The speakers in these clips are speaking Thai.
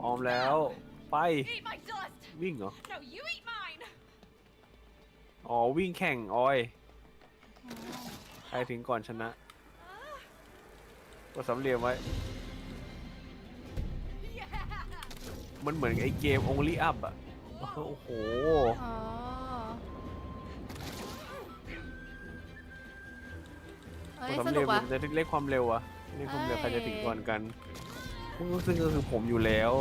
พร้อมแล้ว ไป Eat my dust! วิ่งเหรอ No, you eat mine! อ๋อ วิ่งแข่งออย ใครถึงก่อนชนะกดสำเร็จไว้ Yeah! มันเหมือนไอ้เกม Only Up อะโอ้โห อ๋อเฮ้ยกดสสำนุเร็กจว่ะ มันจะเรียกความเร็วอะเรียกความเร็วใครจะถึงก่อนกัน ซึ่งก็คือผมอยู่แล้ว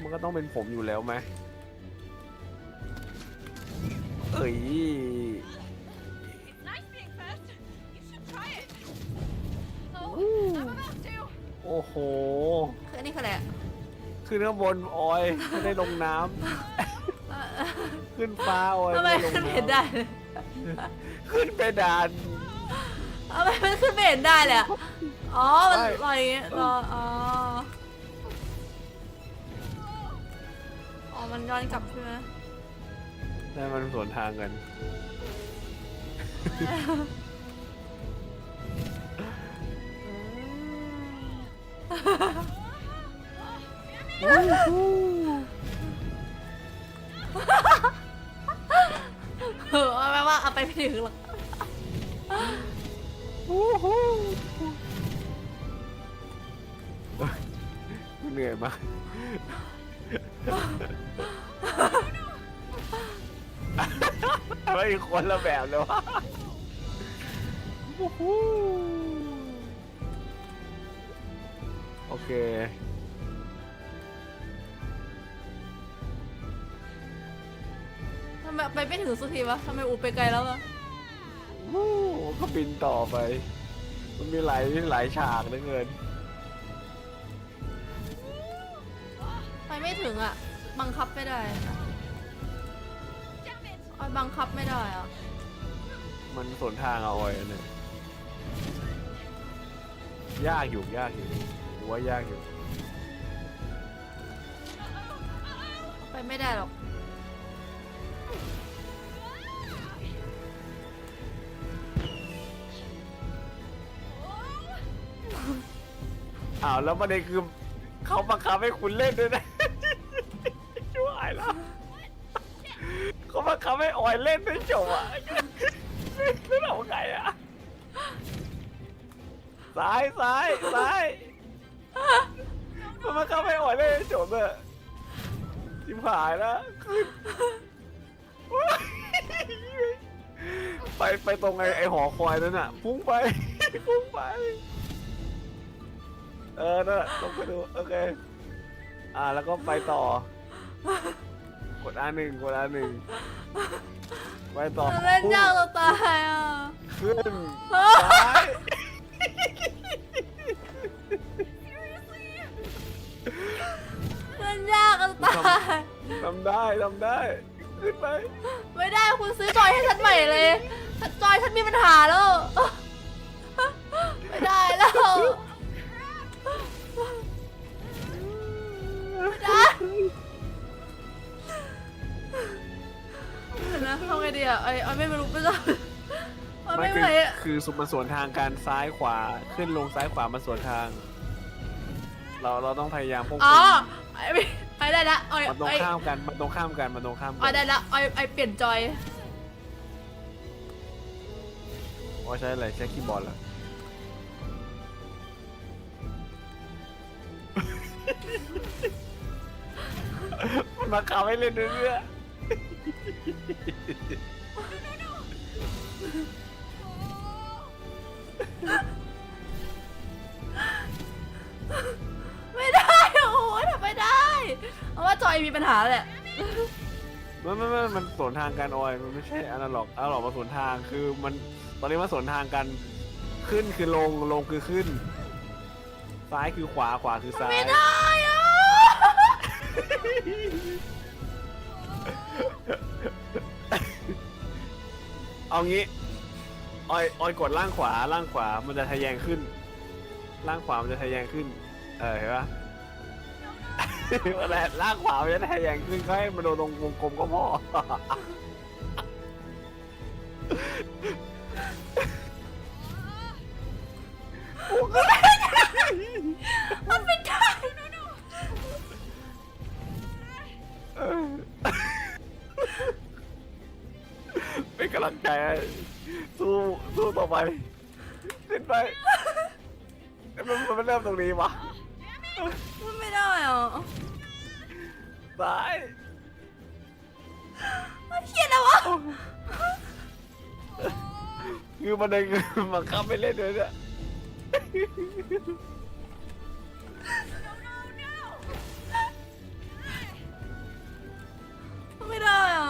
มันก็ต้องเป็นผมอยู่แล้วไหมเอ้ย It's nice being first. You should try it. Oh, I'm about to. โอ้โห คืออันนี้คืออะไรอะขึ้นข้างบนออยไม่ได้ลงน้ำเอ่อขึ้นฟ้าออยทำไมด้ลงขึ้นไม่เห็นได้เลยขึ้นไปดาน ทำไมมันขึ้นไม่เห็นได้เลยอะอ๋อ มันใช่ลอยอย่างเงี้ยรออ๋อ อ๋อ มันย้อนกลับใช่ไหมได้มันสวนทางกัน เออเอาแปลว่าเอาไปไม่ถึงหรอก เหนื่อยมากไม่คนละแบบเลยวะโอเค ทำไมไปไม่ถึงสักทีวะทำไมอูไปไกลแล้วอะ วู้ก็บินต่อไป มันมีหลายหลายฉากเหลือเกิน ไปไม่ถึงอะบังคับไม่ได้อะ Damn it! ออยบังคับไม่ได้อะมันสวนทางเอาไว้อันเนี่ยยากอยู่ยากอยู่หรือว่ายากอยู่ ไปไม่ได้หรอก อ้าวแล้วประเด็นคือเขาบังคับให้คุณเล่นด้วยนะ ช่วยแล้วเขาบังคับให้ออยเล่นไม่จบอะแล้วเราไงอะซ้ายซ้ายซ้ายเขาบังคับให้ออยเล่นไม่จบอะจิมหายแล้วไปไปตรงไอ้ไอ้หอคอยนั่นน่ะ พุ่งไป พุ่งไป เออนั่นแหละลงไปดูโอเค อ่าแล้วก็ไปต่อ กดอันหนึ่งกดอันหนึ่งไปต่อมันเล่นยากจะตายอะขึ้นซ้ายเล่นยากจะตายทำได้ทำได้ขึ้นไปไม่ได้คุณซื้อจอยให้ฉันใหม่เลยจอยฉันมีปัญหาแล้ว ไม่ได้แล้ว อะไอ้ไอ้ไม่รู้ไม่รู้ไอ้ไม่ไม่คือไหวอะคือสุมันสวนทางการซ้ายขวาขึ้นลงซ้ายขวามาสวนทาง เราเราต้องพยายามควบอ๋คุอมไอ้ไม่ไอ้ได้ละไอ้มันตรงไอ้ข้ามกันมันตรงข้ามกันมันตรงข้ามไอ้กัได้ละไอ้ไอ้เปลี่ยนจอยว่าใช้อะไรใช้คีย์บอร์ดเหรอมันมาขับให้เล่นเรื่อย ไม่ได้ โอ้โหทำไม่ได้เพราะว่าจอยมีปัญหาแหละๆไม่ไม่ไม่มันสวนทางกันออย มันไม่ใช่อนาล็อกอนาล็อกมาสวนทาง คือมันตอนนี้มาสวนทางกัน ขึ้นคือลง ลงคือขึ้น ซ้ายคือขวา ขวาคือซ้าย ไม่ได้อะเอางี้ ออยออยกดล่างขวาล่างขวามันจะทะแยงขึ้น ล่างขวามันจะทะแยงขึ้น เออเห็นปะอะไรล่างขวามันจะทะแยงขึ้นก็ให้มันโดนตรงวงกลมก็พอโอ้ สู้สู้ต่อไปเล่นไปมันมันเริ่มตรงนี้วะมันไม่ได้อะซ้ายมันเขียนอะไรวะคือมันเองบังคับไม่เล่นเลยเนี่ยมันไม่ได้อะ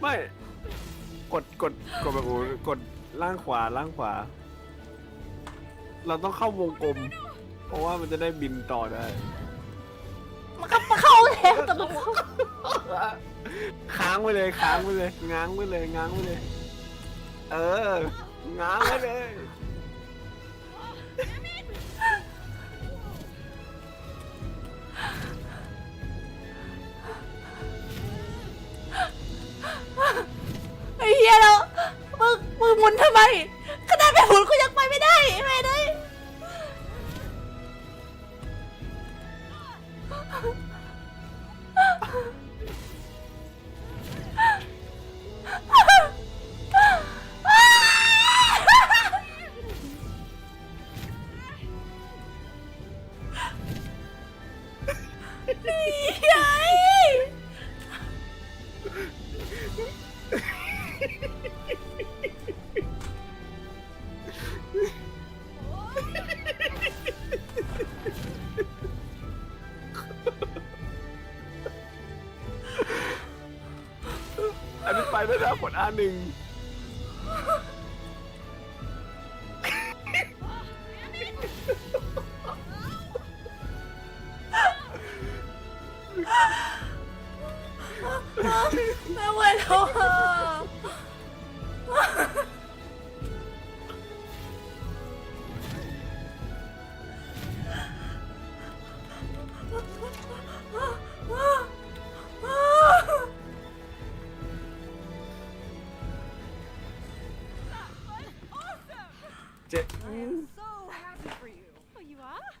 ไม่ กดกดกดแบบอูกดล่างขวาล่างขวา เราต้องเข้าวงกลม เพราะว่ามันจะได้บินต่อได้ มันก็เข้าแล้วแต่มันเข้าค้างไว้เลยค้างไว้เลย ง้างไว้เลยง้างไว้เลย เออ ง้างไว้เลย มึงหมุนทำไมขนาดแบบหมุนกูยังไปไม่ได้ไม่ได้เฮ้ยอัน ไปได้แล้วกดอาหนึ่งไม่ไหวแล้วอะ